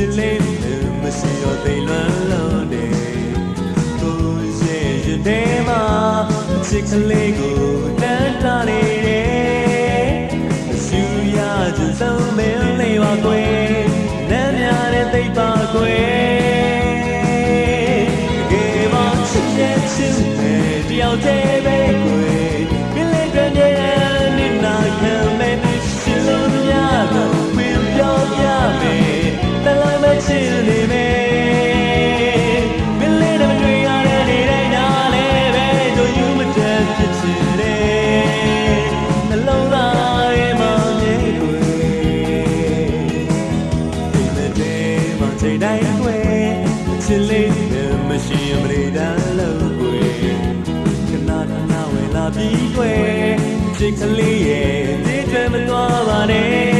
Chilling, Missy, or they learn. Lego. ပြီးွယ်စိတ်ကလေးရဲ့နေတွယ်မသွားပါနဲ့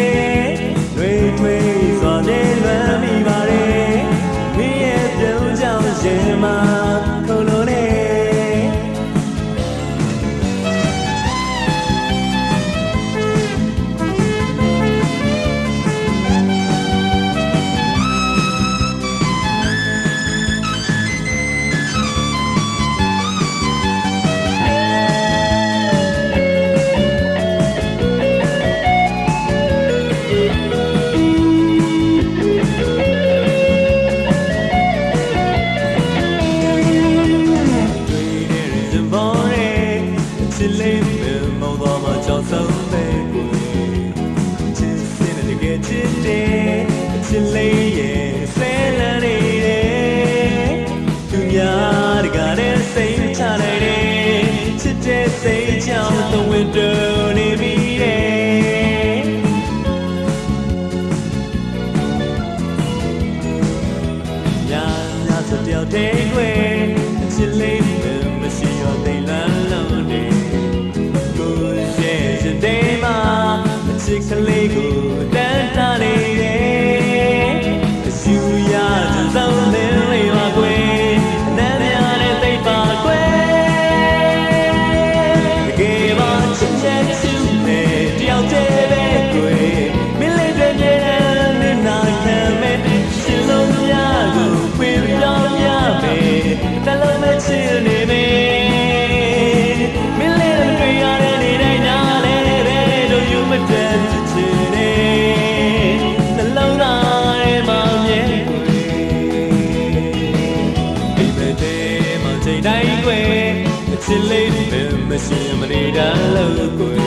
စစ်လေးနဲ့မရှင်မနေတာလို့ကိုယ်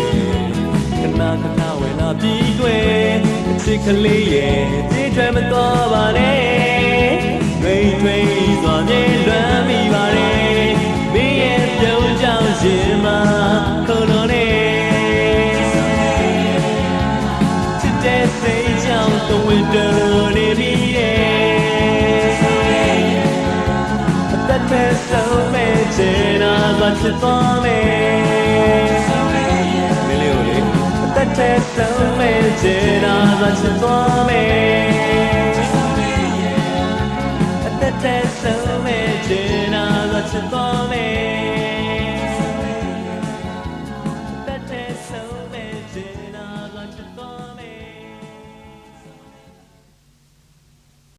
ခဏခဏဝင်လာပြီးတွေ့အချစ်ကလေးရဲ့ကြည်ထွယ်မတော်ပါနဲ့တွေတွေစွာမြင်လွမ်းမိပါရဲ့မင်းရဲ့ပြုံးကြောင့်ရှင်မှာခုံတော်နဲ့ချစ်တဲ့စိတ်ကြောင့်သဝတနေပြီရဲ့အသက်ပဲဆုံး စေနာစွာချစ်သွားမယ်မင်းလေးကိုလေအသက်သက်ဆုံးမဲ့စေနာစွာချစ်သွားမယ်